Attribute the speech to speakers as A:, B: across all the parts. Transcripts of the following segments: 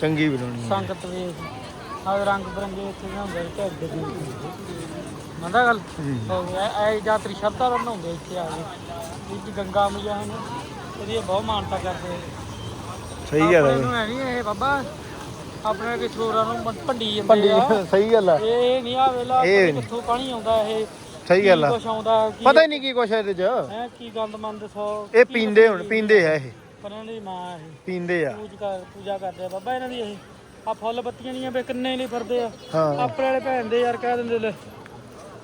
A: ਚੰਗੀ ਬਣਾਉਣੀ ਆ।
B: ਸੰਗਤ ਵੇਖ ਆ ਰੰਗ ਬਰੰਗੇ ਇੱਥੇ ਨਾ ਹੁੰਦੇ ਢੱਡ ਦੇ ਮੰਦਾ ਗੱਲ? ਹੋ। ਐ ਯਾਤਰੀ ਸ਼ਰਧਾ ਨਾਲ ਨਹਾਉਂਦੇ ਇੱਥੇ ਆ ਕੇ। ਇਹ ਜੀ ਗੰਗਾ ਮਈਆ ਹਨ ਉਹਦੀ ਬਹੁਤ ਮਾਨਤਾ ਕਰਦੇ।
A: ਸਹੀ ਗੱਲ ਹੈ
B: ਹੈ ਨਹੀਂ ਇਹ ਬਾਬਾ। ਆਪਣੇ ਕਿ ਛੋਰਾਂ ਨੂੰ ਭੰਡੀ ਜਾਂਦੇ ਆ।
A: ਭੰਡੀ ਸਹੀ ਗੱਲ ਆ।
B: ਇਹ ਨਹੀਂ ਆ ਵੇਲਾ
A: ਇਹ
B: ਪਤਾ ਨੀ। ਕਿੱਥੋਂ ਪਾਣੀ ਆਉਂਦਾ ਇਹ
A: ਸਹੀ ਗੱਲ ਆ।
B: ਕੁਛ ਆਉਂਦਾ ਕੀ
A: ਪਤਾ ਹੀ ਨਹੀਂ ਕੀ ਕੁਛ ਹੈ ਇਹਦੇ ਚ।
B: ਹੈ ਕੀ ਗੰਦ ਮੰਦ ਸੋ
A: ਇਹ ਪੀਂਦੇ ਹੁਣ ਪੀਂਦੇ ਆ ਇਹ।
B: ਪਰ ਇਹਨਾਂ ਦੀ ਮਾਂ ਇਹ।
A: ਪੀਂਦੇ ਆ।
B: ਪੂਜ ਪੂਜਾ ਕਰਦੇ ਆ ਬਾਬਾ ਇਹਨਾਂ ਦੀ ਇਹ। ਆ ਫੁੱਲ ਬੱਤੀਆਂ ਨਹੀਂ ਵੇ ਕਿੰਨੇ ਨਹੀਂ ਫਿਰਦੇ ਆ।
A: ਹਾਂ।
B: ਆਪਣੇ ਵਾਲੇ ਭੈਣ ਦੇ ਯਾਰ ਕਹਿ ਦਿੰਦੇ ਲੈ।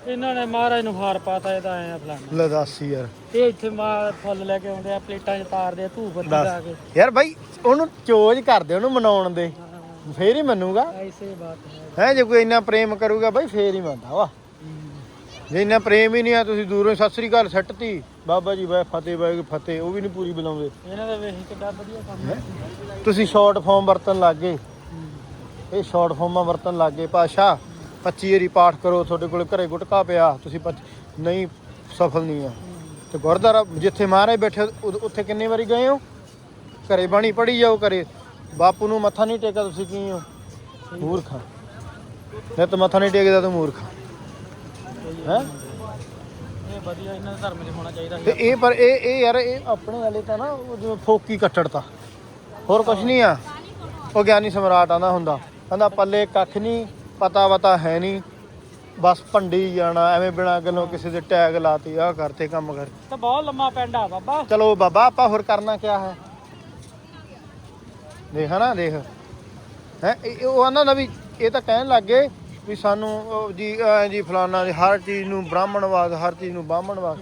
B: ਇਹਨਾਂ ਨੇ ਮਹਾਰਾਜ ਨੂੰ ਹਾਰ ਪਾਤਾ ਇਹਦਾ ਐ ਫਲਾਣਾ।
A: ਲੈ ਦੱਸ ਯਾਰ।
B: ਇਹ ਇੱਥੇ ਮਾਰ ਫੁੱਲ ਲੈ ਕੇ ਆਉਂਦੇ ਆ ਪਲੇਟਾਂ 'ਚ ਪਾਰਦੇ ਆ ਧੂਪ ਬੱਤੀ ਲਾ ਕੇ।
A: ਯਾਰ ਬਾਈ ਉਹਨੂੰ ਚੋਜ ਕਰਦੇ ਉਹਨੂੰ ਮਨਾਉਣ ਦੇ। ਫੇਰ ਹੀ ਮੰਨੂਗਾ।
B: ਐਸੇ ਬਾਤ ਹੈ।
A: ਹੈ ਜੇ ਕੋਈ ਇੰਨਾ ਪ੍ਰੇਮ ਕਰੂਗਾ ਬਾਈ ਫੇਰ ਹੀ ਮੰਨਦਾ ਵਾ ਜੇ ਇੰਨਾ ਪ੍ਰੇਮ ਹੀ ਨਹੀਂ ਆ ਤੁਸੀਂ ਦੂਰੋਂ ਸਤਿ ਸ੍ਰੀ ਅਕਾਲ ਸੱਟਤੀ। ਬਾਬਾ ਜੀ ਬਾਈ ਫਤਿਹ ਬਾਈ ਫਤਿਹ ਉਹ ਵੀ ਨਹੀਂ ਪੂਰੀ ਬੁਲਾਉਂਦੇ
B: ਇਹਨਾਂ ਦਾ ਵੇਖ ਕਿੱਡਾ ਵਧੀਆ ਕੰਮ ਹੈ।
A: ਤੁਸੀਂ ਸ਼ਾਰਟ ਫਾਰਮ ਵਰਤਨ ਲੱਗ ਗਏ। ਇਹ ਸ਼ਾਰਟ ਫਾਰਮਾਂ ਵਰਤਨ ਲੱਗ ਗਏ। ਪਾਸ਼ਾ 25 ਵਾਰੀ ਪਾਠ ਕਰੋ ਤੁਹਾਡੇ ਕੋਲ ਘਰੇ ਗੁਟਕਾ ਪਿਆ ਤੁਸੀਂ ਨਹੀਂ ਸਫਲ ਨਹੀਂ ਆ। ਤੇ ਗੁਰਦੁਆਰਾ ਜਿੱਥੇ ਮਹਾਰਾਜ ਬੈਠੇ ਉੱਥੇ ਕਿੰਨੇ ਵਾਰੀ ਗਏ ਹੋ? ਘਰੇ ਬਾਣੀ ਪੜੀ ਜਾਓ ਘਰੇ। ਬਾਪੂ ਨੂੰ ਮੱਥਾ ਨਹੀਂ ਟੇਕਾ ਤੁਸੀਂ ਕੀ ਹੋ? ਮੂਰਖਾ। ਨਹੀਂ ਤਾਂ ਮੱਥਾ ਨਹੀਂ ਟੇਕਦਾ ਤੂੰ ਮੂਰਖ। ਹੈ?
B: ਵਧੀਆ ਇਹਨਾਂ ਦਾ ਧਰਮ 'ਚ ਹੋਣਾ ਚਾਹੀਦਾ
A: ਤੇ ਇਹ ਪਰ ਇਹ ਇਹ ਯਾਰ ਇਹ ਆਪਣੇ ਵਾਲੇ ਤਾਂ ਨਾ ਉਹ ਜਿਵੇਂ ਫੋਕੀ ਕੱਟੜਤਾ ਹੋਰ ਕੁਝ ਨਹੀਂ ਆ। ਉਹ ਗਿਆਨੀ ਸਮਰਾਟ ਆਂਦਾ ਹੁੰਦਾ। ਕਹਿੰਦਾ ਪੱਲੇ ਕੱਖ ਨਹੀਂ ਪਤਾ ਵਤਾ ਹੈ ਨਹੀਂ। ਬਸ ਭੰਡੀ ਜਾਣਾ ਐਵੇਂ ਬਿਨਾ ਗੱਲੋਂ ਕਿਸੇ ਦੇ ਟੈਗ ਲਾਤੀ ਆ ਕਰਤੇ ਕੰਮ ਕਰ
B: ਤਾਂ ਬਹੁਤ ਲੰਮਾ ਪਿੰਡ ਆ ਬਾਬਾ।
A: ਚਲੋ ਬਾਬਾ ਆਪਾਂ ਹੋਰ ਕਰਨਾ ਕਿਆ ਹੈ? ਦੇਖ ਨਾ ਦੇਖ। ਹੈ ਉਹ ਆਂਦਾ ਨਾ ਵੀ ਇਹ ਤਾਂ ਕਹਿਣ ਲੱਗੇ ਵੀ ਸਾਨੂੰ ਜੀ ਐਂ ਜੀ ਫਲਾਨਾ ਜੀ ਹਰ ਚੀਜ਼ ਨੂੰ ਬ੍ਰਾਹਮਣਵਾਦ ਹਰ ਚੀਜ਼ ਨੂੰ ਬਾਹਮਣਵਾਦ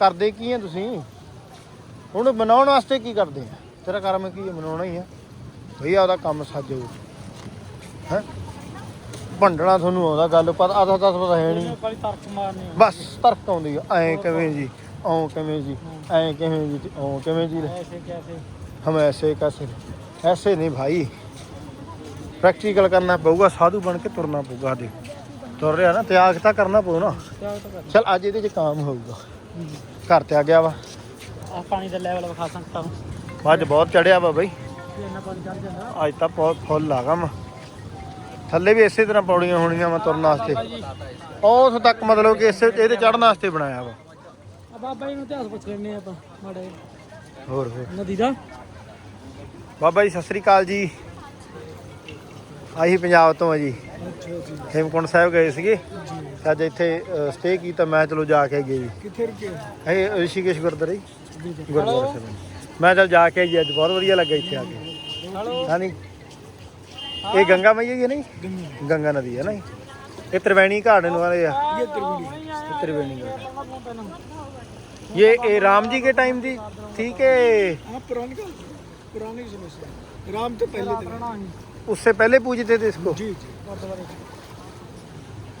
A: ਕਰਦੇ ਕੀ ਆ ਤੁਸੀਂ? ਹੁਣ ਬਣਾਉਣ ਵਾਸਤੇ ਕੀ ਕਰਦੇ ਆ? ਤੇਰਾ ਕਰਮ ਕੀ ਹੈ ਬਣਾਉਣਾ ਹੀ ਆ। ਭਈ ਉਹਦਾ ਕੰਮ ਸਾਜੋ। ਹੈ? ਭੰਡਣਾ ਤੁਹਾਨੂੰ ਆਉਂਦਾ ਗੱਲ ਪਰ ਆਦਾ ਤਾਂ ਪਤਾ ਹੈ ਨਹੀਂ। ਬਸ ਤਰਕ ਆਉਂਦੀ ਆ। ਐਂ ਕਿਵੇਂ ਜੀ? ਔਂ ਕਿਵੇਂ ਜੀ? ਐਂ ਕਿਵੇਂ ਜੀ? ਔਂ ਕਿਵੇਂ ਜੀ?
B: ਐਸੇ ਕੈਸੇ।
A: ਹਮ ਐਸੇ ਕੈਸੇ। ਐਸੇ ਨਹੀਂ ਭਾਈ। ਪ੍ਰੈਕਟੀਕਲ ਕਰਨਾ ਪਊਗਾ ਸਾਧੂ ਬਣ ਕੇ ਤੁਰਨਾ ਪਊਗਾ ਦੇ ਤੁਰ ਰਿਹਾ ਨਾ ਤਿਆਗ ਤਾਂ ਕਰਨਾ ਪਊ ਨਾ। ਚਲ ਅੱਜ ਇਹਦੇ 'ਚ ਕਾਮ ਹੋਊਗਾ। ਘਰ ਤੇ ਆ ਗਿਆ ਵਾ।
B: ਪਾਣੀ ਦਾ ਲੈਵਲ ਵਿਖਾ ਸਕਦਾ ਹਾਂ।
A: ਅੱਜ ਬਹੁਤ ਚੜਿਆ ਵਾ ਬਈ। ਅੱਜ ਤਾਂ ਬਹੁਤ ਫੁੱਲ ਆ ਗਾ ਥੱਲੇ ਵੀ ਇਸੇ ਤਰ੍ਹਾਂ ਪੌੜੀਆਂ ਹੋਣੀਆਂ ਮੈਂ ਤੁਰਨ ਵਾਸਤੇ। ਉਸ ਤੱਕ ਮਤਲਬ ਕਿ ਇਸੇ ਇਹਦੇ ਚੜਨ ਵਾਸਤੇ ਬਣਾਇਆ ਵਾ।
B: ਬਾਬਾ ਜੀ ਨੂੰ ਇਤਿਹਾਸ ਪੁੱਛ ਲੈਣੇ ਆਪਾਂ ਮਾੜੇ
A: ਹੋਰ ਹੋਰ
B: ਨਦੀ ਦਾ।
A: ਬਾਬਾ ਜੀ ਸਤਿ ਸ੍ਰੀ ਅਕਾਲ ਜੀ। ਆਹੀ ਪੰਜਾਬ ਤੋਂ ਆ ਜੀ
B: ਅੱਛਾ ਜੀ
A: ਹੇਮਕੁੰਟ ਸਾਹਿਬ ਗਏ ਸੀਗੇ ਤੇ ਅੱਜ ਇੱਥੇ ਸਟੇ ਕੀਤਾ ਮੈਂ ਚਲੋ ਜਾ ਕੇ ਗਏ ਜੀ
B: ਕਿੱਥੇ ਰੁਕੇ
A: ਇਹ ਰਿਸ਼ੀਕੇਸ਼ ਗੁਰਦੁਆਰੇ
B: ਜੀ
A: ਗੁਰਦੁਆਰਾ ਸਾਹਿਬ ਮੈਂ ਚਲ ਜਾ ਕੇ ਆਈ ਅੱਜ ਬਹੁਤ ਵਧੀਆ ਲੱਗਾ ਇੱਥੇ ਆ ਕੇ
B: ਹਲੋ
A: ਹਾਂ ਨਹੀਂ ਇਹ ਗੰਗਾ ਮਈਆ ਹੀ ਹੈ ਨਹੀਂ ਗੰਗਾ ਨਦੀ ਹੈ ਨਾ ਇਹ? ਇਹ त्रिवेणी घाट ਨੂੰ ਵਾਲੇ ਆ
B: ਇਹ ਤਰਵੀੜੀ
A: ਇਹ त्रिवेणी घाट ये ये राम जी के टाइम थी ठीक है
B: हाँ पुरानी का पुरानी समस्या राम तो पहले थे
A: उससे पहले पूजते थे इसको
B: जी जी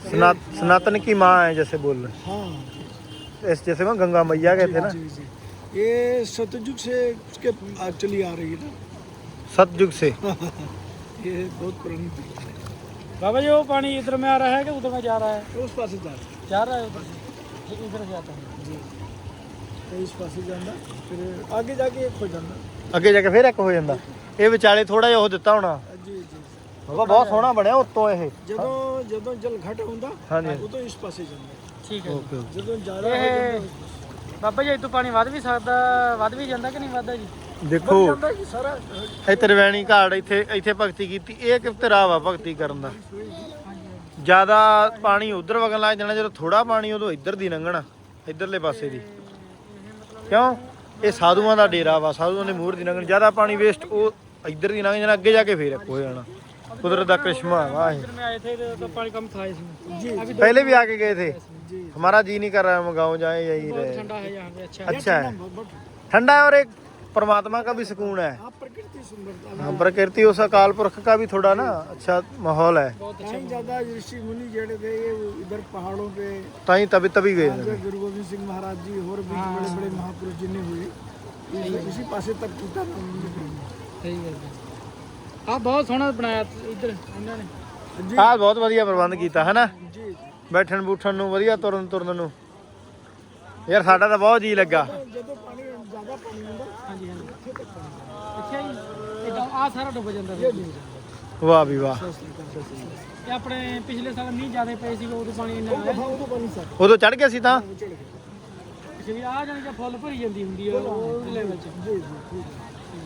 A: सना, सनातन की माँ है जैसे बोल रहे
B: हाँ
A: हैं। इस जैसे वो गंगा मैया कहते हैं ना
B: जी जी ये सतयुग से उसके आ- चली आ रही है ना
A: सतयुग से
B: ये बहुत पुरानी बाबा जी वो पानी इधर में आ रहा है कि उधर में जा रहा है उस पास से जा रहा है जा रहा है उधर से ये इधर से आता है जी तो इस पास से जाना फिर आगे जाके एक हो जाना
A: ਅੱਗੇ ਜਾ ਕੇ ਫਿਰ ਇੱਕ ਹੋ ਜਾਂਦਾ ਇਹ ਵਿਚਾਲੇ ਥੋੜਾ ਜਿਹਾ ਉਹ ਦਿੱਤਾ ਹੋਣਾ
B: जी जी
A: ਬਾਬਾ ਬਹੁਤ ਸੋਹਣਾ ਬਣਿਆ ਉੱਤੋਂ ਇਹ।
B: ਜਦੋਂ ਜਦੋਂ ਜਲਘਟ ਹੁੰਦਾ
A: ਹਾਂਜੀ।
B: ਉਦੋਂ ਇਸ ਪਾਸੇ ਜਾਂਦਾ। ਠੀਕ ਹੈ।
A: ਓਕੇ
B: ਜਦੋਂ ਜ਼ਿਆਦਾ ਹੋ ਜਾਂਦਾ, ਬਾਬਾ ਜੀ ਇਤੋਂ ਪਾਣੀ ਵੱਧ ਵੀ ਸਕਦਾ ਵੱਧ ਵੀ ਜਾਂਦਾ ਕਿ ਨਹੀਂ ਵੱਧਦਾ ਜੀ?
A: ਦੇਖੋ
B: ਜਾਂਦਾ ਜੀ ਸਾਰਾ
A: ਇੱਥੇ ਇੱਥੇ ਭਗਤੀ ਕੀਤੀ। ਇਹ ਕਿਰਤ ਰਾਹ ਵਾ ਭਗਤੀ ਕਰਨ ਦਾ। ਜ਼ਿਆਦਾ ਪਾਣੀ ਉਧਰ ਵਗਣ ਲੱਗ ਜਾਣਾ ਜਦੋਂ ਥੋੜਾ ਪਾਣੀ ਉਦੋਂ ਇੱਧਰ ਦੀ ਲੰਘਣਾ ਇੱਧਰਲੇ ਪਾਸੇ ਦੀ। ਕਿਉਂ? ਇਹ ਸਾਧੂਆਂ ਦਾ ਡੇਰਾ ਵਾ ਸਾਧੂਆਂ ਦੇ ਮੂਹਰ ਦੀ ਲੰਘਣ। ਜ਼ਿਆਦਾ ਪਾਣੀ ਵੇਸਟ ਉਹ ਇੱਧਰ ਦੀ ਲੰਘ ਜਾਣਾ ਅੱਗੇ ਜਾ ਕੇ ਫੇਰ ਇੱਕੋ ਹੋ ਜਾਣਾ। कुदरत का करिश्मा है वाह
B: में आए थे तो पानी कम था इसमें जी
A: पहले भी आके गए थे
B: जी
A: हमारा जी नहीं कर रहा है हम गाँव जाए यही रहे
B: ठंडा है यहाँ पे अच्छा
A: अच्छा है ठंडा है और एक परमात्मा का भी सुकून है हाँ प्रकृति उस अकाल पुरख का भी थोड़ा ना अच्छा माहौल है
B: ज्यादा ऋषि मुनि जेड़े थे ये इधर पहाड़ों पे
A: ताई तभी तभी गए
B: गुरु गोविंद सिंह महाराज जी और भी बड़े बड़े महापुरुष जी ने हुए इसी पासे तक टूटा सही है ਆ ਬਹੁਤ ਸੋਹਣਾ ਬਣਾਇਆ ਇੱਧਰ ਇਹਨਾਂ ਨੇ।
A: ਜੀ। ਬਹੁਤ ਵਧੀਆ ਪ੍ਰਬੰਧ ਕੀਤਾ ਹੈਨਾ?
B: ਜੀ
A: ਬੈਠਣ ਬੂਠਣ ਨੂੰ ਵਧੀਆ ਤੁਰਨ ਤੁਰਨ ਨੂੰ। ਯਾਰ ਸਾਡਾ ਤਾਂ ਬਹੁਤ ਜੀ ਲੱਗਾ। ਵਾਹ ਵੀ ਵਾਹ।
B: ਆਪਣੇ ਪਿਛਲੇ ਸਾਲ ਉਦੋਂ
A: ਚੜ ਗਿਆ ਸੀ। ਤਾਂ?
B: ਅੱਛਾ ਆ ਜਾਣੀ ਜਾਂ ਫੁੱਲ ਭਰੀ ਜਾਂਦੀ ਹੁੰਦੀ ਆ
A: ਉਹ
C: ਲੈਵਲ 'ਚ।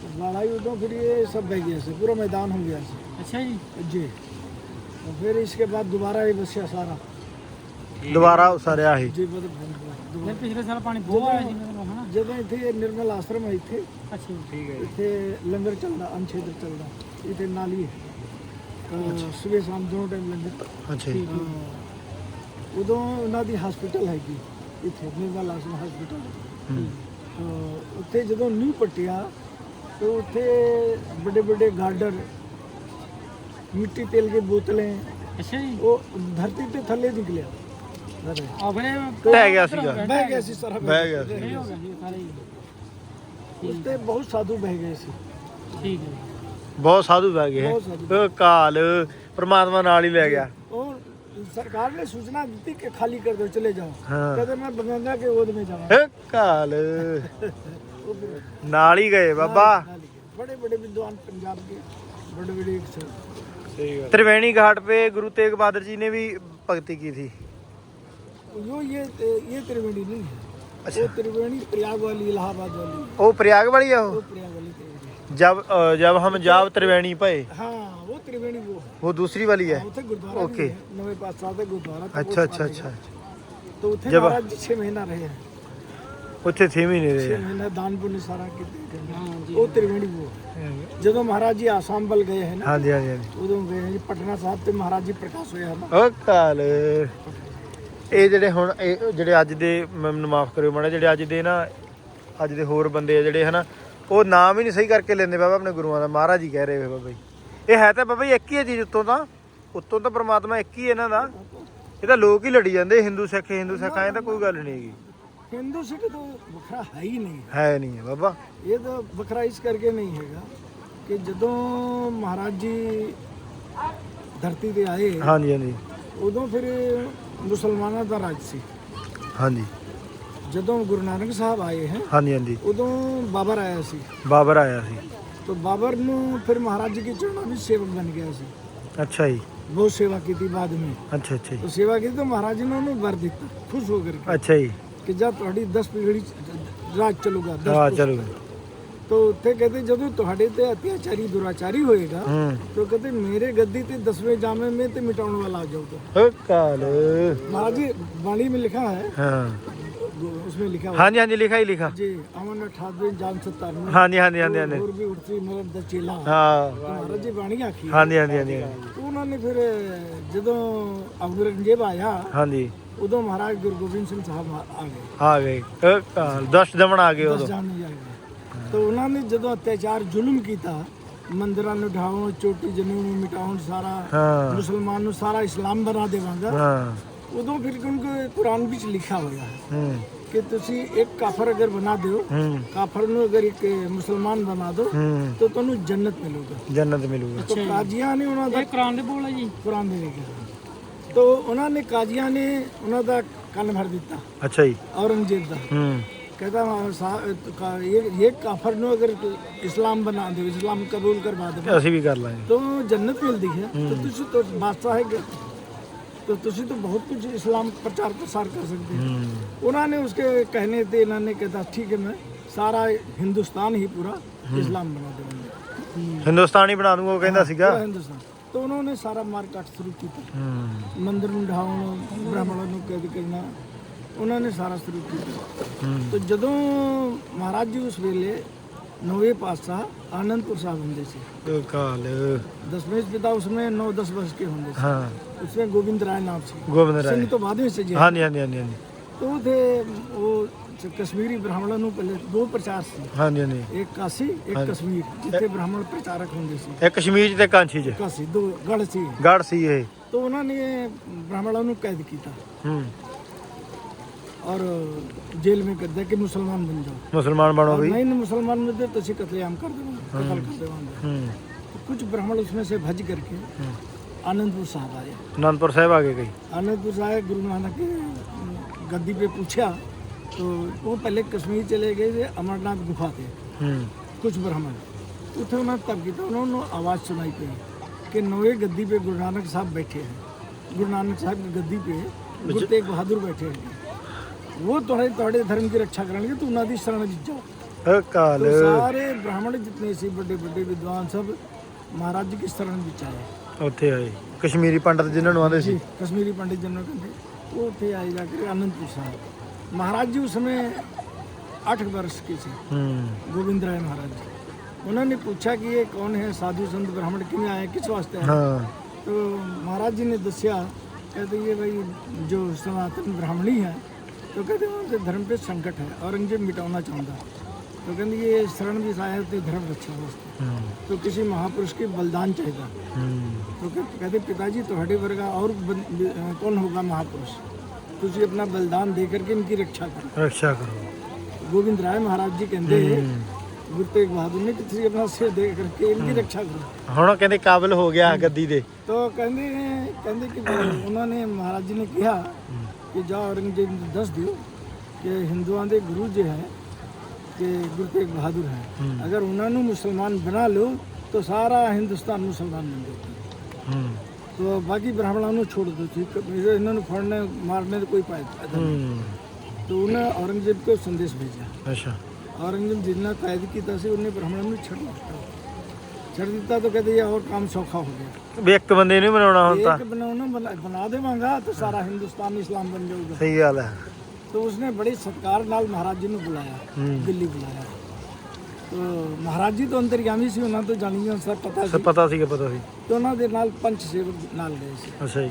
C: आई बाढ़ आई उदों फिर ये सब बह गया से पूरा मैदान हो गया से
B: ਅੱਛਾ ਜੀ
C: जी और फिर इसके बाद दोबारा ये बसिया सारा
A: ਦੁਬਾਰਾ ਉਸਾਰਿਆ ਇਹ
C: जी मतलब
B: ਫਿਰ ਪਿਛਲੇ ਸਾਲ ਪਾਣੀ ਬਹੁਤ ਆਇਆ ਸੀ ਮੈਨੂੰ ਹਨਾ
C: ਜਦੋਂ ਇੱਥੇ ਇਹ ਨਿਰਮਲ ਆਸ਼ਰਮ ਹੈ ਇੱਥੇ
B: ਅੱਛਾ ਜੀ ਠੀਕ ਹੈ
C: ਇੱਥੇ ਲੰਗਰ ਚੱਲਦਾ ਅੰਛੇਦਰ ਚੱਲਦਾ ਇੱਥੇ ਨਾਲੀ ਹੈ ਸਵੇਰ ਸ਼ਾਮ ਦੋਨੋਂ ਟਾਈਮ ਲੰਗਰ
A: ਅੱਛਾ ਜੀ
C: ਅਹ ਉਦੋਂ ਉਹਨਾਂ ਦੀ ਹਸਪੀਟਲ ਹੈਗੀ ਇੱਥੇ ਨਿਰਮਲ ਆਸ਼ਰਮ ਹਸਪੀਟਲ
A: ਹੂੰ।
C: ਉੱਥੇ ਜਦੋਂ ਨਿਊ ਪੱਟਿਆ तो उठे बड़े बड़े गार्डर मिट्टी तेल की बोतलें
B: ਅੱਛਾ ਜੀ
C: वो धरती पे थले
B: निकले ਆਪਣੇ
A: ਢਹਿ ਗਿਆ ਸੀਗਾ।
C: बह गया सी सारा
A: बह गया सी।
B: ਇਹ ਹੋ ਗਿਆ ਜੀ ਸਾਰੇ ਹੀ।
C: उससे बहुत साधु बह गए सी
B: ਠੀਕ ਹੈ ਜੀ।
A: ਬਹੁਤ ਸਾਧੂ ਬਹਿ ਗਏ
C: ਬਹੁਤ ਸਾਧੂ।
A: ਉਹ ਕਾਲ ਪ੍ਰਮਾਤਮਾ ਨਾਲ ਹੀ ਲੈ ਗਿਆ
C: और सरकार ने सूचना दी थी कि खाली कर दो चले जाओ
A: हाँ।
C: कहते मैं गंगा के गोद में जाऊँ
A: ਇਹ ਕਾਲ ਨਾਲ ਹੀ ਗਏ ਬਾਬਾ
C: बड़े बड़े विद्वान पंजाब के बड़े बड़े एक सर
A: त्रिवेणी घाट पे गुरु तेग बहादुर जी ने भी भक्ति की थी
C: यो ये ये त्रिवेणी नहीं है
A: अच्छा।
C: वो त्रिवेणी प्रयाग वाली इलाहाबाद वाली
A: ਉਹ ਪ੍ਰਯਾਗ ਵਾਲੀ ਆ
C: वो
A: ਉਹ
C: प्रयाग वाली त्रिवेणी
A: जब अ, जब हम जाब त्रिवेणी पे
C: हाँ वो त्रिवेणी वो है
A: वो दूसरी वाली है
C: हाँ, उथे गुरुद्वारा
A: ओके।
C: भी है नवे पास साल तक गुरुद्वारा था, वो
A: अच्छा अच्छा
C: साथ
A: अच्छा
C: है। तो उथे
A: जब-
C: महाराज जी छह महीना रहे हैं
A: ਉੱਥੇ 6
C: ਮਹੀਨੇ
A: ਰਹੇ
C: ਆ। ਦਾਨ ਪੁੰਨ
B: ਸਾਰਾ ਕੀਤੇ
C: ਹਾਂਜੀ ਉਹ ਤ੍ਰਿਵੇਣੀ ਉਹ ਜਦੋਂ ਮਹਾਰਾਜ ਜੀ ਆਸਾਮ ਵੱਲ ਗਏ ਹੈ ਨਾ
A: ਹਾਂਜੀ ਹਾਂਜੀ ਹਾਂਜੀ।
C: ਉਦੋਂ ਗਏ ਜੀ ਪਟਨਾ ਸਾਹਿਬ ਤੇ ਮਹਾਰਾਜ ਜੀ ਪ੍ਰਕਾਸ਼ ਹੋਇਆ ਨਾ।
A: ਓ ਕਾਲ। ਇਹ ਜਿਹੜੇ ਹੁਣ ਇਹ ਜਿਹੜੇ ਅੱਜ ਦੇ ਮੈਨੂੰ ਮਾਫ ਕਰਿਓ ਮਾੜਾ ਜਿਹੜੇ ਅੱਜ ਦੇ ਨਾ ਅੱਜ ਦੇ ਹੋਰ ਬੰਦੇ ਆ ਜਿਹੜੇ ਹਨਾ ਉਹ ਨਾਮ ਹੀ ਨਹੀਂ ਸਹੀ ਕਰਕੇ ਲੈਂਦੇ ਬਾਬਾ ਆਪਣੇ ਗੁਰੂਆਂ ਦਾ। ਮਹਾਰਾਜ ਹੀ ਕਹਿ ਰਹੇ ਬਾਬਾ ਜੀ। ਇਹ ਹੈ ਤਾਂ ਬਾਬਾ ਜੀ ਇੱਕ ਹੀ ਹੈ ਚੀਜ਼ ਉੱਤੋਂ ਤਾਂ। ਉਤੋਂ ਤਾਂ ਪ੍ਰਮਾਤਮਾ ਇੱਕ ਹੀ ਇਹਨਾਂ ਦਾ। ਇਹ ਤਾਂ ਲੋਕ ਹੀ ਲੜੀ ਜਾਂਦੇ ਹਿੰਦੂ ਸਿੱਖ ਹਿੰਦੂ ਸਿੱਖ ਐਂ ਤਾਂ ਕੋਈ ਗੱਲ ਨਹੀਂ ਹੈਗੀ।
C: ਹਿੰਦੂ ਸਿੱਖ ਤੋਂ ਵੱਖਰਾ ਹੈ ਹੀ ਨਹੀਂ।
A: ਹੈ ਨਹੀਂ ਬਾਬਾ।
C: ਇਹ ਤਾਂ ਵੱਖਰਾ ਇਸ ਕਰਕੇ ਨਹੀਂ ਹੈਗਾ ਕਿ ਜਦੋਂ ਮਹਾਰਾਜ ਜੀ ਧਰਤੀ ਤੇ ਆਏ
A: ਹਾਂਜੀ ਹਾਂਜੀ।
C: ਉਦੋਂ ਫਿਰ ਮੁਸਲਮਾਨਾਂ ਦਾ ਰਾਜ ਸੀ।
A: ਹਾਂਜੀ।
C: ਜਦੋਂ ਗੁਰੂ ਨਾਨਕ ਸਾਹਿਬ ਆਏ ਹੈ
A: ਹਾਂਜੀ ਹਾਂਜੀ।
C: ਉਦੋਂ ਬਾਬਰ ਆਇਆ ਸੀ।
A: ਬਾਬਰ ਆਇਆ ਸੀ।
C: ਤਾਂ ਬਾਬਰ ਨੂੰ ਫਿਰ ਮਹਾਰਾਜ ਜੀ ਕੀ ਚਰਨਾਂ ਵਿੱਚ ਸੇਵਕ ਬਣ ਗਿਆ ਸੀ।
A: ਅੱਛਾ ਜੀ।
C: ਬਹੁਤ ਸੇਵਾ ਕੀਤੀ ਬਾਅਦ ਵਿੱਚ।
A: ਅੱਛਾ ਅੱਛਾ ਜੀ।
C: ਸੇਵਾ ਕੀਤੀ ਤਾਂ ਮਹਾਰਾਜ ਨੇ ਉਹਨੂੰ ਵਰ ਦਿੱਤਾ ਖੁਸ਼ ਹੋ ਕੇ
A: ਅੱਛਾ ਜੀ।
C: ਕਿ ਜਦ ਤੁਹਾਡੀ 10 ਪੀੜੀ ਰਾਜ ਚੱਲੂਗਾ 10
A: ਹਾਂ ਚਲੋ
C: ਤੋ ਉੱਥੇ ਕਹਿੰਦੇ ਜਦੋਂ ਤੁਹਾਡੇ ਤੇ ਅਤਿਆਚਾਰੀ ਦੁਰਾਚਾਰੀ ਹੋਏਗਾ
A: ਹੂੰ
C: तो कहते मेरे गद्दी ते दसवें जामे में ते मिटाने वाला आ जाऊगा
A: ਉਹ ਕਾਲ
C: महाराज जी वाणी में लिखा है
A: ਹਾਂ
C: उसमें लिखा हुआ
A: ਹਾਂਜੀ ਹਾਂਜੀ ਲਿਖਾ ਹੀ ਲਿਖਾ
C: जी अमन अठारहवें जान सत्तर में
A: ਹਾਂਜੀ ਹਾਂਜੀ ਹਾਂਜੀ ਹਾਂਜੀ
C: और भी उठती मतलब द चेला
A: ਹਾਂ
C: तो महाराज जी बाणी आखी है।
A: ਹਾਂਜੀ ਹਾਂਜੀ ਹਾਂਜੀ
C: तो उन्होंने फिर ਜਦੋਂ ਔਰੰਗਜ਼ੇਬ ਆਇਆ
A: ਹਾਂਜੀ
C: ਉਦੋਂ ਮਹਾਰਾਜ ਗੁਰੂ ਗੋਬਿੰਦ ਸਿੰਘ ਸਾਹਿਬ ਆ ਆ ਗਏ।
A: ਆ ਗਏ। ਉਹ ਕਾਲ ਦਸ਼ ਦਮਨ ਆ ਗਏ ਉਦੋਂ।
C: ਜਾਣ ਨਹੀਂ ਤਾਂ ਉਹਨਾਂ ਨੇ ਜਦੋਂ ਅਤਿਆਚਾਰ ਜ਼ੁਲਮ ਕੀਤਾ ਮੰਦਿਰਾਂ ਨੂੰ ਢਾਉਣ ਚੋਟੀ ਜਨੂਨ ਨੂੰ ਮਿਟਾਉਣ ਸਾਰਾ
A: ਹਾਂ।
C: ਮੁਸਲਮਾਨ ਨੂੰ ਸਾਰਾ ਇਸਲਾਮ ਬਣਾ ਦੇਵਾਂਗਾ
A: ਹਾਂ।
C: ਉਦੋਂ ਫਿਰ ਕਿਉਂਕਿ ਕੁਰਾਨ ਵਿੱਚ ਲਿਖਿਆ ਹੋਇਆ ਹੈ
A: ਹੂੰ।
C: ਕਿ ਤੁਸੀਂ ਇੱਕ ਕਾਫਰ ਅਗਰ ਬਣਾ ਦਿਓ
A: ਹੂੰ।
C: ਕਾਫਰ ਨੂੰ ਅਗਰ ਇੱਕ ਮੁਸਲਮਾਨ ਬਣਾ ਦਿਓ
A: ਹੂੰ।
C: ਤਾਂ ਤੁਹਾਨੂੰ ਜੰਨਤ ਮਿਲੂਗਾ।
A: ਜੰਨਤ ਮਿਲੂਗਾ।
C: ਤਾਂ ਕਾਜ਼ੀਆਂ ਨੇ ਉਹਨਾਂ ਦਾ
B: ਇਹ ਕੁਰਾਨ ਦੇ ਬੋਲ ਹੈ ਜੀ।
C: ਕੁਰਾਨ ਦੇ ਵਿੱਚ। ਤਾਂ ਉਹਨਾਂ ਨੇ ਕਾਜ਼ੀਆਂ ਨੇ ਉਹਨਾਂ ਦਾ ਕੰਨ ਭਰ ਦਿੱਤਾ
A: ਅੱਛਾ ਜੀ
C: ਔਰੰਗਜ਼ੇਬ ਦਾ
A: ਹੂੰ
C: कहता वहाँ सा- का- ये ये काफर नु अगर इस्लाम बना दे इस्लाम कबूल करवा दे
A: ਅਸੀਂ ਵੀ ਕਰ ਲਾਂਗੇ
C: तो जन्नत मिलती है तो तुझे तो बादशाह है क्या? तो तुझे तो बहुत कुछ इस्लाम प्रचार प्रसार कर सकते हैं
A: ਹੂੰ
C: उन्होंने उसके कहने थे इन्होंने कहता ठीक है मैं सारा हिंदुस्तान ही पूरा इस्लाम बना देंगे
A: ਹਿੰਦੁਸਤਾਨੀ ਬਣਾ ਦੂੰਗਾ ਉਹ ਕਹਿੰਦਾ ਸੀਗਾ
C: पूरा हिंदुस्तान ਤਾਂ ਉਹਨਾਂ ਨੇ ਸਾਰਾ ਮਾਰ ਕੱਟ
A: ਸ਼ੁਰੂ
C: ਕੀਤਾ। ਹੂੰ। ਨੂੰ ਢਾਉਣ ਬ੍ਰਾਹਮਣਾਂ ਨੂੰ ਕੈਦ ਕਰਨਾ ਉਹਨਾਂ ਨੇ ਸਾਰਾ ਸ਼ੁਰੂ ਕੀਤਾ।
A: ਹੂੰ।
C: ਜਦੋਂ ਮਹਾਰਾਜ ਜੀ ਉਸ ਵੇਲੇ ਨੌਵੇਂ ਪਾਤਸ਼ਾਹ ਆਨੰਦਪੁਰ ਸਾਹਿਬ ਹੁੰਦੇ ਸੀ।
A: ਕਾਲ।
C: ਦਸਵੇਂ ਪਿਤਾ ਉਸਮੇ 9-10 वर्ष के ਹੁੰਦੇ ਸੀ।
A: ਹਾਂ।
C: ਉਸਮੇ ਗੋਬਿੰਦ ਰਾਏ ਨਾਮ ਸੀ।
A: ਗੋਬਿੰਦ
C: ਸਿੰਘ ਤੋਂ ਬਾਅਦ ਵਿੱਚ ਜੀ।
A: ਹਾਂਜੀ ਹਾਂਜੀ ਹਾਂਜੀ ਹਾਂਜੀ।
C: तो थे कश्मीरी ब्राह्मणों ਨੂੰ ਪਹਿਲੇ ਦੋ ਪ੍ਰਚਾਰ ਸੀ
A: ਹਾਂਜੀ ਹਾਂਜੀ
C: ਇੱਕ ਕਾਸੀ ਇੱਕ ਕਸ਼ਮੀਰ ਜਿੱਥੇ ਬ੍ਰਾਹਮਣ ਪ੍ਰਚਾਰਕ ਹੁੰਦੇ ਸੀ
A: ਇੱਕ ਕਸ਼ਮੀਰ ਤੇ ਕਾਂਛੀ ਚ
C: ਕਾਸੀ ਦੋ ਗੜ ਸੀ
A: ਗੜ ਸੀ ਇਹ
C: तो ਉਹਨਾਂ ਨੇ ਬ੍ਰਾਹਮਣਾਂ ਨੂੰ ਕੈਦ ਕੀਤਾ
A: ਹੂੰ
C: ਔਰ ਜੇਲ੍ਹ में कर दिया कि मुसलमान बन जाओ
A: ਮੁਸਲਮਾਨ ਬਣੋ
C: और
A: ਵੀ
C: नहीं नहीं मुसलमान में तो तुझे कत्लेआम कर देंगे कत्ल कर देंगे
A: ਹੂੰ
C: तो कुछ ब्राह्मण उसमें से भज करके आनंदपुर साहब आए
A: ਅਨੰਦਪੁਰ ਸਾਹਿਬ ਆ ਗਏ ਕਈ
C: आनंदपुर से आए गुरु नानक के गद्दी पे पूछा तो वो पहले कश्मीर चले गए थे अमरनाथ गुफा थे
A: ਹੂੰ
C: ਕੁਝ ਬ੍ਰਾਹਮਣ ਉੱਥੇ ਉਹਨਾਂ ਨੇ ਤਬ ਕੀਤਾ ਉਹਨਾਂ ਨੂੰ ਆਵਾਜ਼ ਸੁਣਾਈ ਪਈ ਕਿ ਨਵੇਂ ਗੱਦੀ पे गुरु नानक साहब बैठे हैं गुरु नानक साहब की गद्दी पे गुरु तेग बहादुर बैठे हैं वो ਤੁਹਾਡੇ ਤੁਹਾਡੇ ਧਰਮ ਦੀ ਰੱਖਿਆ ਕਰਨਗੇ ਤੂੰ ਉਹਨਾਂ ਦੀ ਸ਼ਰਨ ਵਿੱਚ ਜਾਓ
A: ਅਕਾਲ
C: तो सारे ब्राह्मण जितने सी बड़े बड़े विद्वान सब महाराज जी की शरण ਵਿੱਚ ਆਏ
A: ਉੱਥੇ ਆਏ ਕਸ਼ਮੀਰੀ ਪੰਡਤ ਜਿਨ੍ਹਾਂ ਨੂੰ ਆਂਦੇ ਸੀ
C: जी कश्मीरी पंडित जनरल कहते वो थे आए जाकर आनंदपुर साहब महाराज जी उस समय आठ वर्ष के थे।
A: हम्म।
C: गोविंद राय महाराज जी। उन्होंने पूछा कि ये कौन है? साधु संत ब्राह्मण क्यों आए? किस वास्ते आए?
A: हाँ।
C: तो महाराज जी ने दसिया कहते ये भाई जो सनातन ब्राह्मणी है तो कहते उनके धर्म पे संकट है औरंगज़ेब मिटाना चाहता है। तो कहते ये शरण भी आया थे धर्म रक्षा वास्ते।
A: हम्म।
C: तो किसी महापुरुष के बलिदान चाहिए
A: हम्म।
C: तो कहते पिताजी तो हटे वर्गा और कौन होगा महापुरुष? ਤੁਸੀਂ ਆਪਣਾ ਬਲਿਦਾਨ ਦੇ ਕਰਕੇ ਇਨਕੀ ਰੱਖਿਆ ਕਰੋ।
A: ਰੱਖਿਆ ਕਰੋ।
C: ਗੋਬਿੰਦ ਰਾਏ ਮਹਾਰਾਜ ਜੀ ਕਹਿੰਦੇ ਗੁਰੂ ਤੇਗ ਬਹਾਦਰ ਨੇ ਕਿ ਤੁਸੀਂ ਆਪਣਾ ਸਿਰ ਦੇ ਕਰਕੇ ਇਨਕੀ ਰੱਖਿਆ ਕਰੋ।
A: ਹੁਣ ਕਹਿੰਦੇ ਕਾਬਲ ਹੋ ਗਿਆ ਗੱਦੀ ਦੇ।
C: ਤਾਂ ਕਹਿੰਦੇ ਕਹਿੰਦੇ ਕਿ ਉਹਨਾਂ ਨੇ ਮਹਾਰਾਜ ਜੀ ਨੇ ਕਿਹਾ ਕਿ ਜਾ ਔਰੰਗਜ਼ੇਬ ਨੂੰ ਦੱਸ ਦਿਓ ਕਿ ਹਿੰਦੂਆਂ ਦੇ ਗੁਰੂ ਜੇ ਹੈ ਕਿ ਗੁਰੂ ਤੇਗ ਬਹਾਦਰ ਹੈ। ਅਗਰ ਉਹਨਾਂ ਨੂੰ ਮੁਸਲਮਾਨ ਬਣਾ ਲਓ ਤਾਂ ਸਾਰਾ ਹਿੰਦੁਸਤਾਨ ਮੁਸਲਮਾਨ ਬਣ ਜਾਊਗਾ
A: ਹੂੰ
C: तो बाकी ब्राह्मणों को छोड़ दो ठीक है इन्होंने फोड़ने मारने का कोई फायदा नहीं
A: ਹੂੰ
C: तो उन्हें औरंगजेब को संदेश भेजा
A: ਅੱਛਾ
C: औरंगजेब जिन्ना कैद किया से उन्हें ब्राह्मणों ने छड़ दिता छड़ दिता तो कहते ये और काम सौखा हो गया
A: ਵੀ ਇੱਕ ਬੰਦੇ ਨਹੀਂ ਬਣਾਉਣਾ ਹੁਣ ਤਾਂ
C: एक बनाना बना, बना देवांगा तो सारा हिंदुस्तान इस्लाम बन जाऊगा
A: ਸਹੀ ਗੱਲ ਹੈ
C: तो उसने बड़े सत्कार नाल महाराज जी ने बुलाया
A: हम्म।
C: दिल्ली बुलाया ਮਹਾਰਾਜ ਜੀ ਤੋਂ ਅੰਤਰਗਾਮੀ ਸੀ ਉਹਨਾਂ ਤੋਂ ਜਾਣੀ ਜਾਂ ਸਭ ਪਤਾ ਸੀ।
A: ਪਤਾ ਸੀਗਾ ਪਤਾ ਸੀ।
C: ਤੇ ਉਹਨਾਂ ਦੇ ਨਾਲ ਪੰਚ ਸੇਵਕ ਨਾਲ ਗਏ ਸੀ।
A: ਅੱਛਾ ਜੀ।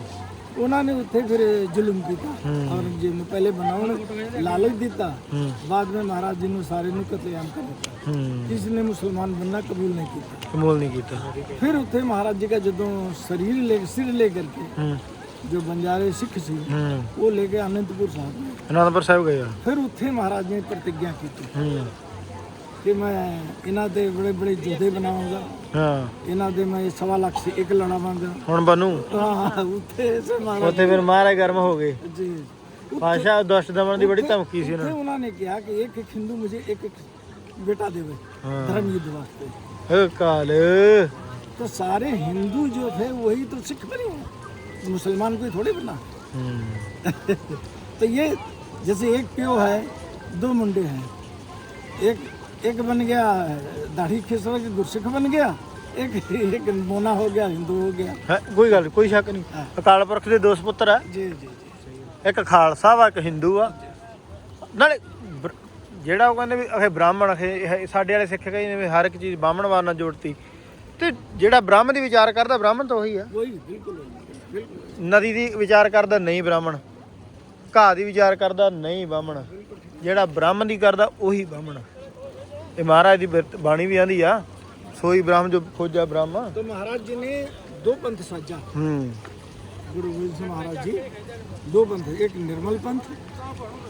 C: ਉਹਨਾਂ ਨੇ ਉੱਥੇ ਫਿਰ ਜ਼ੁਲਮ ਕੀਤਾ। ਔਰੰਗਜ਼ੇਬ ਨੂੰ ਪਹਿਲੇ ਬਣਾਉਣ ਲਾਲਚ ਦਿੱਤਾ। ਬਾਅਦ ਵਿੱਚ ਮਹਾਰਾਜ ਜੀ ਨੂੰ ਸਾਰੇ ਨੂੰ ਕਤਲੇਆਮ ਕਰ ਦਿੱਤਾ। ਜਿਸ ਨੇ ਮੁਸਲਮਾਨ ਬੰਨਾ ਕਬੂਲ ਨਹੀਂ ਕੀਤਾ।
A: ਕਬੂਲ ਨਹੀਂ ਕੀਤਾ।
C: ਫਿਰ ਉੱਥੇ ਮਹਾਰਾਜ ਜੀ ਦਾ ਜਦੋਂ ਸਰੀਰ ਲੈ ਸਿਰ ਲੈ ਕਰਕੇ ਜੋ ਬੰਜਾਰੇ ਸਿੱਖ ਸੀ ਉਹ ਲੈ ਕੇ ਅਨੰਦਪੁਰ ਸਾਹਿਬ
A: ਅਨੰਦਪੁਰ ਸਾਹਿਬ ਗਏ
C: ਫਿਰ ਉੱਥੇ ਮਹਾਰਾਜ ਨੇ ਪ੍ਰਤੀਗਿਆ ਕੀਤੀ। ਕਿ ਮੈਂ ਇਹਨਾਂ ਦੇ ਬੜੇ ਬੜੇ ਜੋਧੇ ਬਣਾਵਾਂਗਾ
A: ਹਾਂ
C: ਇਹਨਾਂ ਦੇ ਮੈਂ ਸਵਾ ਲੱਖ ਸੀ ਇੱਕ ਲੜਾਵਾਂਗਾ
A: ਹੁਣ ਬਨੂ
C: ਹਾਂ ਉੱਥੇ ਸੇ ਮਹਾਰਾਜ
A: ਉੱਥੇ ਫਿਰ ਮਹਾਰਾਜ ਗਰਮ ਹੋ ਗਏ
C: ਜੀ
A: ਪਾਸ਼ਾ ਦੁਸ਼ਟ ਦਮਨ ਦੀ ਬੜੀ ਧਮਕੀ ਸੀ ਉਹਨਾਂ
C: ਉੱਥੇ ਉਹਨਾਂ ਨੇ ਕਿਹਾ ਕਿ ਇੱਕ ਇੱਕ ਹਿੰਦੂ ਮੁਝੇ ਇੱਕ ਇੱਕ बेटा देवे
A: हाँ।
C: धर्म युद्ध वास्ते
A: ਓ ਕਾਲ
C: तो सारे हिंदू जो थे वही तो सिख बने हैं मुसलमान कोई थोड़े बना
A: ਹੂੰ
C: तो ये जैसे एक प्यो है दो मुंडे हैं एक एक बन गया दाढ़ी खिसरा के गुरसिख बन गया एक एक मोना हो गया हिंदू हो गया
A: ਹੈ, ਕੋਈ ਗੱਲ ਨੀ, ਕੋਈ ਸ਼ੱਕ ਨਹੀਂ ਅਕਾਲ ਪੁਰਖ ਦੇ ਦੋ ਸੁਪੁੱਤਰ ਆ
C: जी जी जी
A: ਇੱਕ ਖਾਲਸਾ ਵਾ ਇੱਕ ਹਿੰਦੂ ਆ ਨਾਲੇ ਬ੍ਰ- ਜਿਹੜਾ ਉਹ ਕਹਿੰਦੇ ਵੀ ਅਖੇ ਬ੍ਰਾਹਮਣ ਅਖੇ ਇਹ ਸਾਡੇ ਵਾਲੇ ਸਿੱਖ ਕਹੇ ਨੇ ਵੀ ਹਰ ਇੱਕ ਚੀਜ਼ ਬਾਹਮਣਵਾਦ ਨਾਲ ਜੋੜਤੀ ਤੇ ਜਿਹੜਾ ਬ੍ਰਾਹਮਣ ਦੀ ਵਿਚਾਰ ਕਰਦਾ ਬ੍ਰਾਹਮਣ ਤਾਂ ਉਹੀ ਆ
C: वही बिल्कुल वही, बिल्कुल
A: ਨਦੀ ਦੀ ਵਿਚਾਰ ਕਰਦਾ ਨਹੀਂ ਬ੍ਰਾਹਮਣ ਘਾਹ ਦੀ ਵਿਚਾਰ ਕਰਦਾ ਨਹੀਂ ਬਾਹਮਣ ਜਿਹੜਾ ਬ੍ਰਾਹਮਣ ਦੀ ਕਰਦਾ ਉਹੀ ਬਾਹਮਣ ਇਹ ਮਹਾਰਾਜ ਦੀ ਬਿਰਤ- ਬਾਣੀ ਵੀ ਆਂਦੀ ਆ ਸੋਈ ਬ੍ਰਾਹਮ ਜੋ ਖੋਜਾ ਬ੍ਰਾਹਮ
C: तो महाराज जी ने दो पंथ साजा
A: ਹੂੰ
C: गुरु गोविंद सिंह महाराज जी दो पंथ एक निर्मल पंथ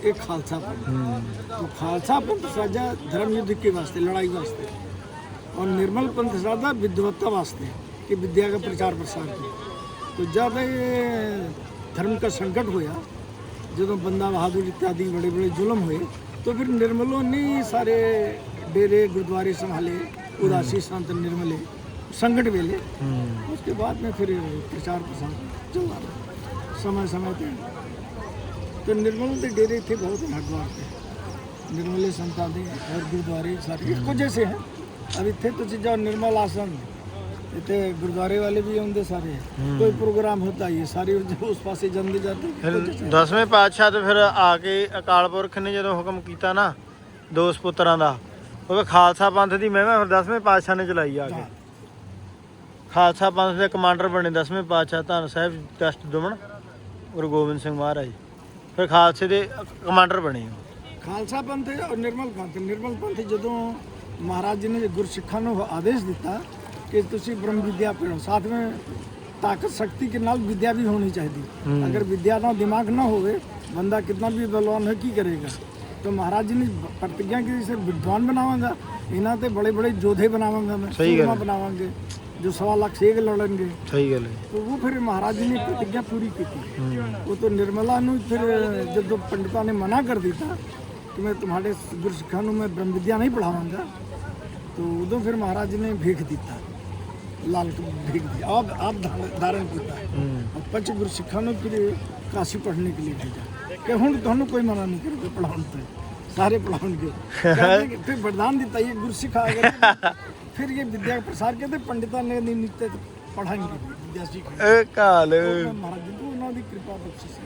C: एक खालसा पंथ तो खालसा पंथ साजा धर्म युद्ध के वास्ते लड़ाई वास्ते और निर्मल पंथ साजा विद्वत्ता वास्ते कि विद्या का प्रचार प्रसार किया तो जब ये धर्म का संकट होया जो बंदा बहादुर इत्यादि बड़े बड़े जुल्म हुए तो फिर निर्मलों ने ही सारे डेरे गुरुद्वारे संभाले उदासी संत निर्मले संकट वेले
A: ਹੂੰ
C: उसके बाद में फिर प्रचार प्रसार चल रहा समय समय पे तो निर्मल के डेरे थे बहुत हरिद्वार पे निर्मले संतां ਦੇ और ਗੁਰਦੁਆਰੇ ਸਾਰੇ ਇੱਕੋ ਜਿਹੇ ਹੈ ਅਬ ਇੱਥੇ ਤੁਸੀਂ ਜਾਓ ਨਿਰਮਲ ਆਸਨ ਇੱਥੇ ਗੁਰਦੁਆਰੇ ਵਾਲੇ ਵੀ ਆਉਂਦੇ ਸਾਰੇ ਕੋਈ ਪ੍ਰੋਗਰਾਮ ਹੁੰਦਾ ਹੀ ਹੈ ਸਾਰੇ ਉਸ ਪਾਸੇ ਜਾਂਦੇ ਜਾਂਦੇ
A: ਫਿਰ ਦਸਵੇਂ ਪਾਤਸ਼ਾਹ ਤੇ ਫਿਰ ਆ ਕੇ ਅਕਾਲ ਪੁਰਖ ਨੇ ਜਦੋਂ ਹੁਕਮ ਕੀਤਾ ਨਾ ਦੋ ਸਪੁੱਤਰਾਂ ਦਾ ਉਹ ਖਾਲਸਾ ਪੰਥ ਦੀ ਮਹਿਮਾ ਫਿਰ ਦਸਵੇਂ ਪਾਤਸ਼ਾਹ ਨੇ ਚਲਾਈ ਆ ਕੇ। ਖਾਲਸਾ ਪੰਥ ਦੇ ਕਮਾਂਡਰ ਬਣੇ ਦਸਵੇਂ ਪਾਤਸ਼ਾਹ ਧੰਨ ਸਾਹਿਬ ਦਸ਼ਟ ਦੁਮਨ ਗੁਰੂ ਗੋਬਿੰਦ ਸਿੰਘ ਮਹਾਰਾਜ। ਫਿਰ ਖਾਲਸੇ ਦੇ ਕਮਾਂਡਰ ਬਣੇ
C: ਖਾਲਸਾ ਪੰਥ ਔਰ ਨਿਰਮਲ ਪੰਥ ਨਿਰਮਲ ਪੰਥ ਜਦੋਂ ਮਹਾਰਾਜ ਜੀ ਨੇ ਗੁਰਸਿੱਖਾਂ ਨੂੰ ਆਦੇਸ਼ ਦਿੱਤਾ ਕਿ ਤੁਸੀਂ ਬ੍ਰਹਮ ਵਿਦਿਆ ਪੜ੍ਹੋ ਸਾਥ ਵਿੱਚ ਤਾਕਤ ਸ਼ਕਤੀ के ਨਾਲ ਵਿਦਿਆ ਵੀ ਹੋਣੀ ਚਾਹੀਦੀ। ਅਗਰ ਵਿਦਿਆ ਨਾਲ ਦਿਮਾਗ ਨਾ ਹੋਵੇ ਬੰਦਾ ਕਿੰਨਾ ਵੀ ਬਲਵਾਨ ਹੈ ਕੀ ਕਰੇਗਾ? तो महाराज जी ने प्रतिज्ञा की इसे विद्वान बनावांगा इन्हां ते बड़े बड़े योद्धे बनावांगा मैं
A: सही गल
C: सूरमा
A: है।
C: बनावांगे जो सवा लाख सेग लड़ेंगे
A: ਸਹੀ ਗੱਲ ਹੈ
C: तो वो फिर महाराज जी ने प्रतिज्ञा पूरी की थी वो तो निर्मला ਨੂੰ ਫਿਰ ਜਦੋਂ ਪੰਡਤਾਂ ਨੇ ਮਨਾ ਕਰ ਦਿੱਤਾ ਕਿ ਮੈਂ ਤੁਹਾਡੇ ਗੁਰਸਿੱਖਾਂ ਨੂੰ ਮੈਂ ਬ੍ਰਹਮ ਵਿਦਿਆ ਨਹੀਂ ਪੜਾਵਾਂਗਾ तो ਉਦੋਂ ਫਿਰ ਮਹਾਰਾਜ ਜੀ ਨੇ ਭੇਖ ਦਿੱਤਾ ਲਾਲ को ਭੇਖ दिया ਆਪ ਆਪ ਧਾਰਨ ਕੀਤਾ और पंच गुरसिखा ने फिर काशी पढ़ने के लिए ਕਿ ਹੁਣ ਤੁਹਾਨੂੰ ਕੋਈ ਮਨਾ ਨਹੀਂ ਕਰੂਗਾ ਪੜਾਉਣ ਤੇ ਸਾਰੇ ਪੜਾਉਣਗੇ ਕਹਿੰਦੇ ਫਿਰ ਵਰਦਾਨ ਦਿੱਤਾ ਇਹ ਗੁਰਸਿੱਖ ਆ ਗਏ ਫਿਰ ਇਹ ਵਿਦਿਆ ਪ੍ਰਸਾਰ ਕਹਿੰਦੇ ਪੰਡਿਤਾਂ ਨੇ ਨਿਤ ਪੜਾਏਂਗੇ ਵਿਦਿਆ ਸਿੱਖ।
A: ਇਹ ਕਾਲ
C: ਮਹਾਰਾਜ ਜੀ ਉਹਨਾਂ ਦੀ ਕਿਰਪਾ ਬਖਸ਼ਿਸ਼